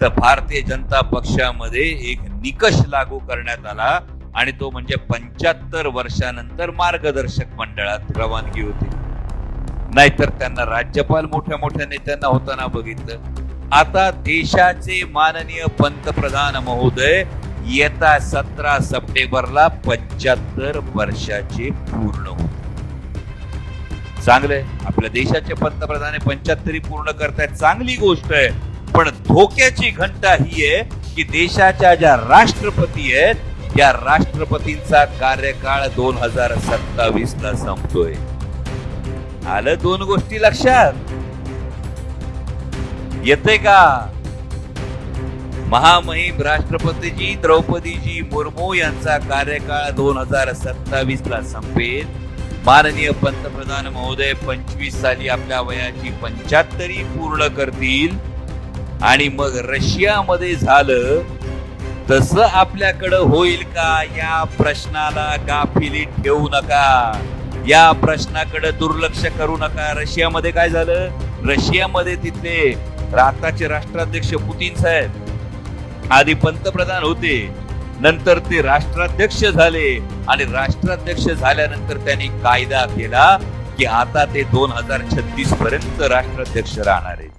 तर भारतीय जनता पक्षामध्ये एक निकष लागू करण्यात आला आणि तो म्हणजे पंच्याहत्तर वर्षानंतर मार्गदर्शक मंडळात रवानगी होती. नाहीतर त्यांना राज्यपाल मोठ्या मोठ्या नेत्यांना होताना बघितलं. आता देशाचे माननीय पंतप्रधान महोदय येत्या सतरा सप्टेंबरला पंच्याहत्तर वर्षाचे पूर्ण होते चांगलंय. आपल्या देशाचे पंतप्रधान पंच्याहत्तरी पूर्ण करतायत. चांगली गोष्ट आहे. पण धोक्याची घंटा ही आहे की देशाच्या ज्या राष्ट्रपती आहेत या राष्ट्रपतींचा कार्यकाळ दोन हजार सत्तावीस ला संपतोय. आलं दोन गोष्टी लक्षात? येते का? महामहिम राष्ट्रपतीजी द्रौपदीजी मुर्मू यांचा कार्यकाळ दोन हजार सत्तावीस ला संपेल. माननीय पंतप्रधान महोदय पंचवीस साली आपल्या वयाची पंच्याहत्तरी पूर्ण करतील. आणि मग रशियामध्ये झालं तसं आपल्याकडं होईल का? या प्रश्नाला गाफिली ठेवू नका. या प्रश्नाकडे दुर्लक्ष करू नका. रशियामध्ये काय झालं? रशियामध्ये तिथले आताचे राष्ट्राध्यक्ष पुतीन साहेब आधी पंतप्रधान होते. नंतर ते राष्ट्राध्यक्ष झाले आणि राष्ट्राध्यक्ष झाल्यानंतर त्यांनी कायदा केला की आता ते दोन हजार छत्तीस पर्यंत राष्ट्राध्यक्ष राहणार आहेत.